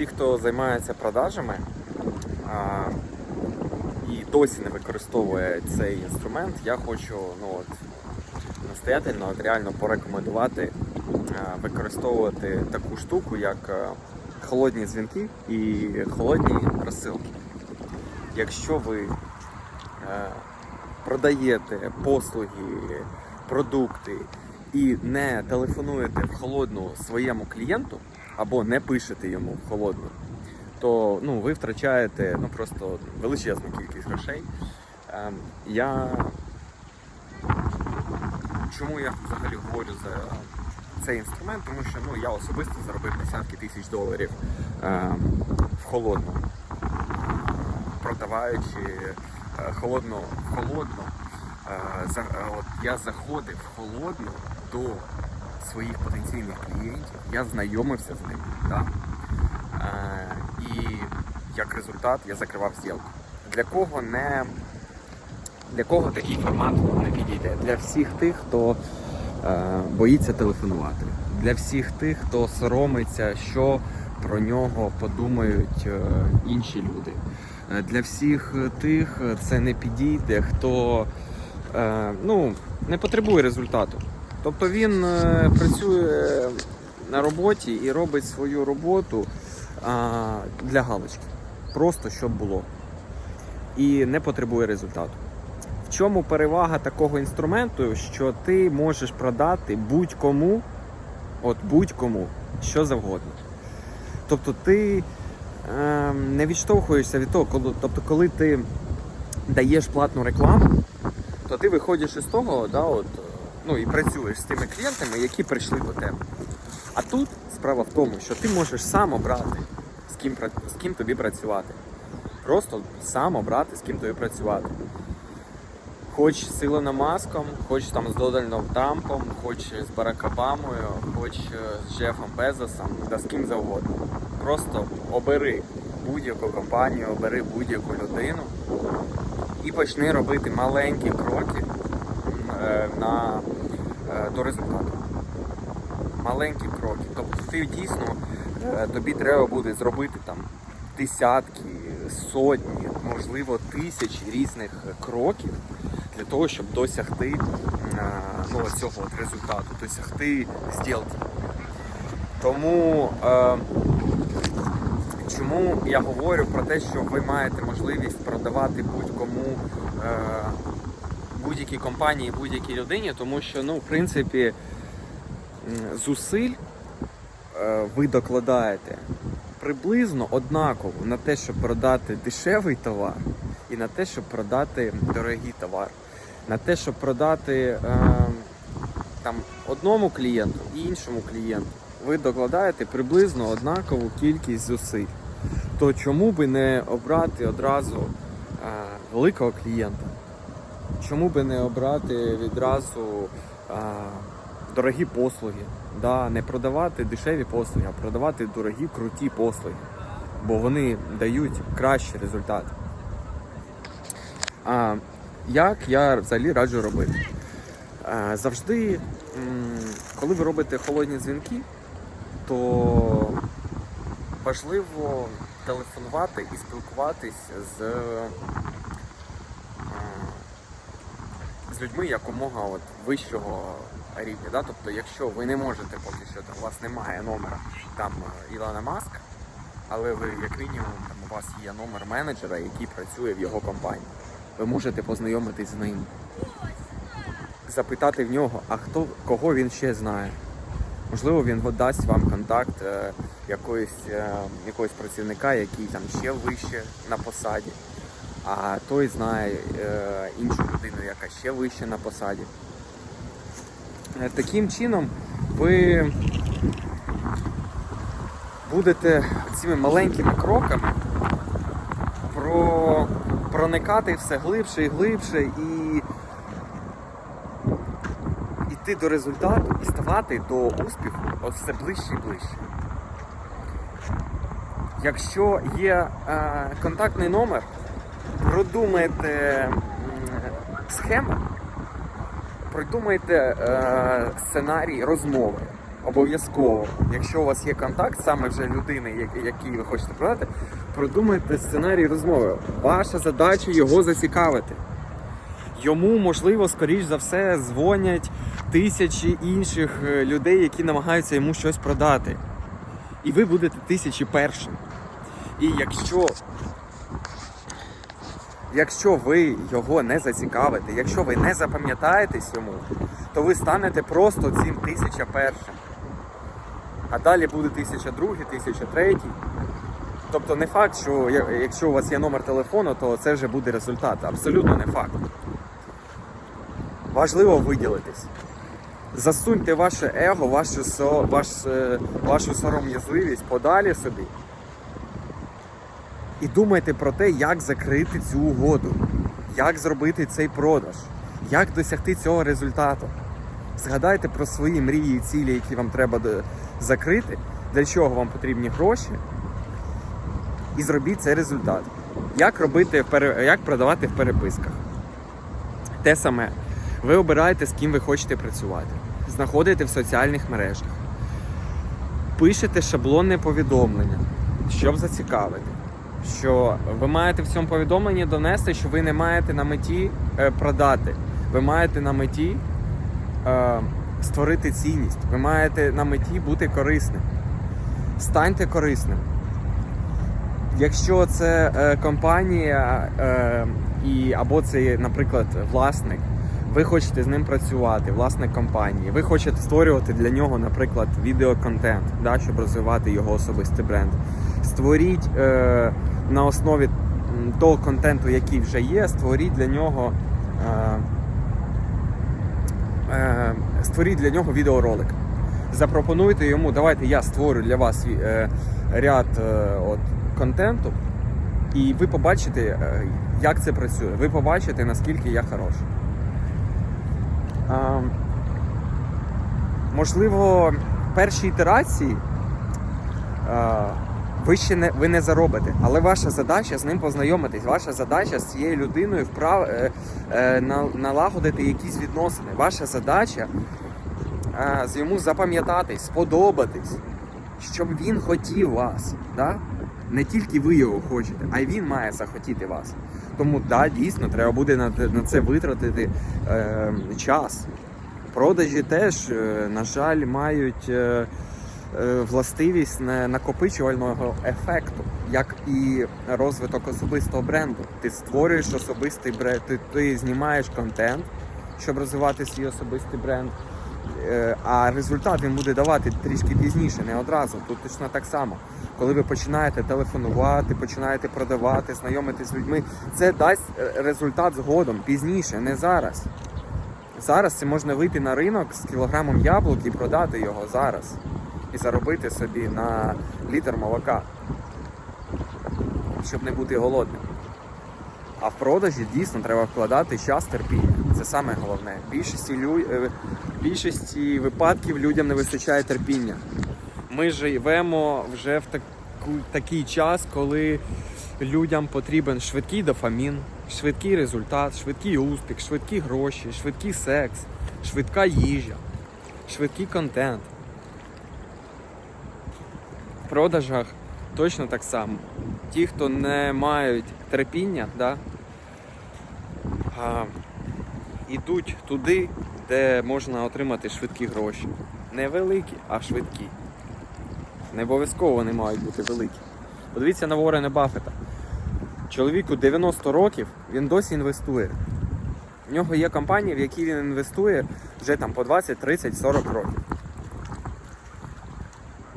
всі, хто займається продажами а, і досі не використовує цей інструмент, я хочу ну, от, настоятельно от, реально порекомендувати а, використовувати таку штуку, як а, холодні дзвінки і холодні розсилки. Якщо ви е, продаєте послуги, продукти і не телефонуєте в холодну своєму клієнту або не пишете йому в холодну, то ну, ви втрачаєте ну, просто величезну кількість грошей. Е, я... Чому я взагалі говорю за цей інструмент? Тому що ну, я особисто заробив десятки тисяч доларів е, в холодну продаваючи е, в холодну. Е, за- е, От я заходив в холодну до своїх потенційних клієнтів, я знайомився з ними. Да? Е, І як результат я закривав зділку. Для кого не для кого такий формат не підійде? Для всіх тих, хто е, боїться телефонувати, для всіх тих, хто соромиться, що про нього подумають е, інші люди. Е, Для всіх тих е, це не підійде, хто е, ну, не потребує результату. Тобто він е, працює на роботі і робить свою роботу для галочки. Просто щоб було. І не потребує результату. В чому перевага такого інструменту, що ти можеш продати будь-кому, от будь-кому, що завгодно. Тобто ти е, не відштовхуєшся від того, коли, тобто, коли ти даєш платну рекламу, то ти виходиш із того, да, от, ну і працюєш з тими клієнтами, які прийшли до тебе. А тут справа в тому, що ти можеш сам обрати, з ким, з ким тобі працювати. Просто сам обрати, з ким тобі працювати. Хоч з Ілоном Маском, хоч там з Дональдом Трампом, хоч з Барак Обамою, хоч е, з Джефом Безосом, да з ким завгодно. Просто обери будь-яку компанію, обери будь-яку людину і почни робити маленькі кроки на, е, до результату. Маленькі кроки. Тобто ти дійсно е, тобі треба буде зробити там десятки, сотні, можливо, тисячі різних кроків для того, щоб досягти е, ну, цього от результату, досягти зділки. Тому е, чому я говорю про те, що ви маєте можливість продавати будь-кому е, будь-якій компанії, будь-якій людині, тому що, ну, в принципі, зусиль е, ви докладаєте приблизно однаково на те, щоб продати дешевий товар, і на те, щоб продати дорогий товар, на те, щоб продати е, там одному клієнту і іншому клієнту. Ви докладаєте приблизно однакову кількість зусиль. То чому би не обрати одразу е, великого клієнта? Чому би не обрати відразу е, дорогі послуги? Да, не продавати дешеві послуги, а продавати дорогі, круті послуги, бо вони дають кращий результат. А як я взагалі раджу робити? Е, Завжди, коли ви робите холодні дзвінки, то важливо телефонувати і спілкуватись з, е, з людьми якомога от вищого рівня. Да? Тобто, якщо ви не можете поки що, там, у вас немає номера там е, Ілона Маска, але ви як мінімум там, у вас є номер менеджера, який працює в його компанії. Ви можете познайомитись з ним, запитати в нього, а хто кого він ще знає. Можливо, він дасть вам контакт е, якоїсь, е, якогось працівника, який там ще вище на посаді, а той знає е, іншу людину, яка ще вище на посаді. Е, Таким чином ви будете цими маленькими кроками про... проникати все глибше і глибше і йти до результату і ставати до успіху от все ближче і ближче. Якщо є е, контактний номер, продумайте схему, продумайте е, сценарій розмови. обов'язково, якщо у вас є контакт саме вже людини, як- якій ви хочете продати, продумайте сценарій розмови. Ваша задача його зацікавити. Йому, можливо, скоріш за все, дзвонять тисячі інших е, людей, які намагаються йому щось продати. І ви будете тисячі першим. І якщо, якщо ви його не зацікавите, якщо ви не запам'ятаєтесь йому, то ви станете просто цим тисяча першим. А далі буде тисяча другий, тисяча третій. Тобто не факт, що якщо у вас є номер телефону, то це вже буде результат. Абсолютно не факт. Важливо виділитись. Засуньте ваше его, вашу, со, ваш, е, вашу сором'язливість подалі собі. І думайте про те, як закрити цю угоду, як зробити цей продаж, як досягти цього результату. Згадайте про свої мрії і цілі, які вам треба закрити, для чого вам потрібні гроші, і зробіть цей результат. Як робити як продавати в переписках? Те саме. Ви обираєте, з ким ви хочете працювати, знаходите в соціальних мережах, пишете шаблонне повідомлення, щоб зацікавити. Що ви маєте в цьому повідомленні донести, що ви не маєте на меті е, продати. Ви маєте на меті е, створити цінність. Ви маєте на меті бути корисним. Станьте корисним. Якщо це е, компанія е, і, або це, наприклад, власник, ви хочете з ним працювати, власник компанії, ви хочете створювати для нього, наприклад, відеоконтент, да, щоб розвивати його особистий бренд. Створіть е, на основі того контенту, який вже є, створіть для нього. Е, е, створіть для нього відеоролик. Запропонуйте йому, давайте я створю для вас е, ряд е, от, контенту, і ви побачите, як це працює. Ви побачите, наскільки я хороший. Можливо, перші ітерації ви ще не, ви не заробите, але ваша задача з ним познайомитись. Ваша задача з цією людиною вправ, е, е, на- налагодити якісь відносини. Ваша задача е, з йому запам'ятатись, сподобатись, щоб він хотів вас. Да? Не тільки ви його хочете, а й він має захотіти вас. Тому да, дійсно треба буде на, на це витратити е, час. Продажі теж, е, на жаль, мають е, властивість не- накопичувального ефекту, як і розвиток особистого бренду. Ти створюєш особистий бренд, ти, ти знімаєш контент, щоб розвивати свій особистий бренд. Е, А результат він буде давати трішки пізніше, не одразу. Тут точно так само. Коли ви починаєте телефонувати, починаєте продавати, знайомитись з людьми, це дасть е, результат згодом, пізніше, не зараз. Зараз це можна вийти на ринок з кілограмом яблук і продати його зараз. Заробити собі на літр молока, щоб не бути голодним. А в продажі дійсно треба вкладати час терпіння. Це саме головне. В більшості, лю... е, більшості випадків людям не вистачає терпіння. Ми живемо вже в таку... такий час, коли людям потрібен швидкий дофамін, швидкий результат, швидкий успіх, швидкі гроші, швидкий секс, швидка їжа, швидкий контент. Продажах точно так само. Ті, хто не мають терпіння, да, а, йдуть туди, де можна отримати швидкі гроші. Не великі, а швидкі. Не обов'язково вони мають бути великі. Подивіться на Ворена Баффета. Чоловіку 90 років, він досі інвестує. В нього є компанії, в які він інвестує вже там по 20, 30, 40 років.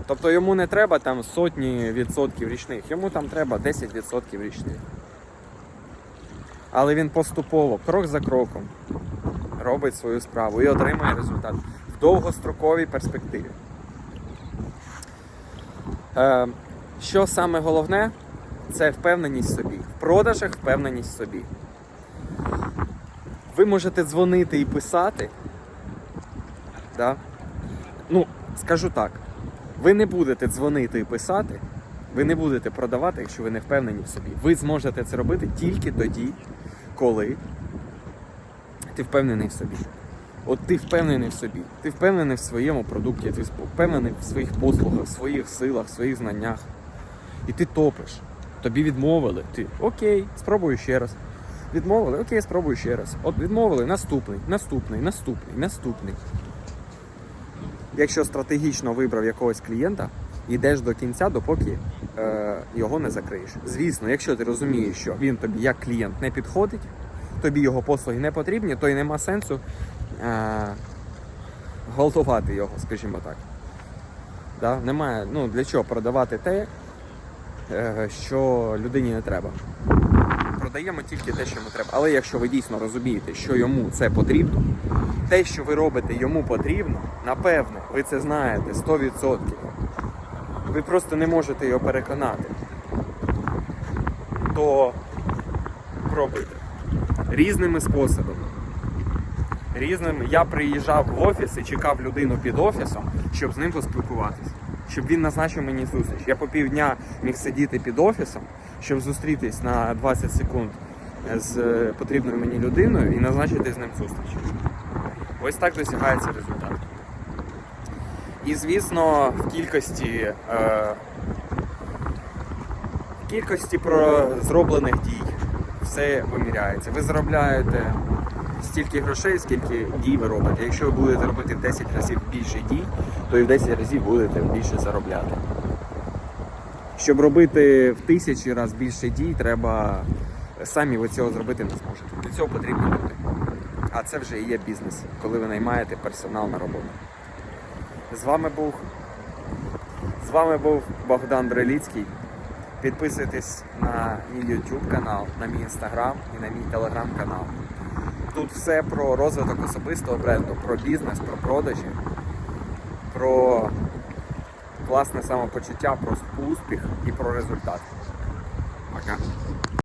Тобто йому не треба там сотні відсотків річних, йому там треба 10 відсотків річних. Але він поступово, крок за кроком, робить свою справу і отримує результат в довгостроковій перспективі. Е, що саме головне, це впевненість в собі. В продажах впевненість в собі. Ви можете дзвонити і писати. Да? Ну, скажу так. Ви не будете дзвонити і писати, ви не будете продавати, якщо ви не впевнені в собі. Ви зможете це робити тільки тоді, коли ти впевнений в собі. От ти впевнений в собі, ти впевнений в своєму продукті, ти впевнений в своїх послугах, в своїх силах, в своїх знаннях. І ти топиш. Тобі відмовили. Ти окей, спробую ще раз. Відмовили, окей, спробую ще раз. От відмовили, наступний, наступний, наступний, наступний. Якщо стратегічно вибрав якогось клієнта, йдеш до кінця, допоки е, його не закриєш. Звісно, якщо ти розумієш, що він тобі як клієнт не підходить, тобі його послуги не потрібні, то й нема сенсу е, гвалтувати його, скажімо так. Да? Немає, ну для чого продавати те, е, що людині не треба. Продаємо тільки те, що йому треба. Але якщо ви дійсно розумієте, що йому це потрібно, те, що ви робите йому потрібно, напевно, ви це знаєте 100%. Ви просто не можете його переконати. То пробуйте. Різними способами. Різними. Я приїжджав в офіс і чекав людину під офісом, щоб з ним поспілкуватися. Щоб він назначив мені зустріч. Я по півдня міг сидіти під офісом, щоб зустрітись на 20 секунд з е, потрібною мені людиною і назначити з ним зустріч. Ось так досягається результат. І звісно, в кількості, е, в кількості про зроблених дій все виміряється. Ви заробляєте стільки грошей, скільки дій ви робите. Якщо ви будете робити в 10 разів більше дій, то і в 10 разів будете більше заробляти. Щоб робити в тисячі разів більше дій, треба самі ви цього зробити не зможете. Для цього потрібні люди. А це вже і є бізнес, коли ви наймаєте персонал на роботу. З вами був з вами був Богдан Бреліцький. Підписуйтесь на мій YouTube канал, на мій Instagram і на мій Telegram канал. Тут все про розвиток особистого бренду, про бізнес, про продажі, про класне самопочуття, про успіх і про результат. Пока.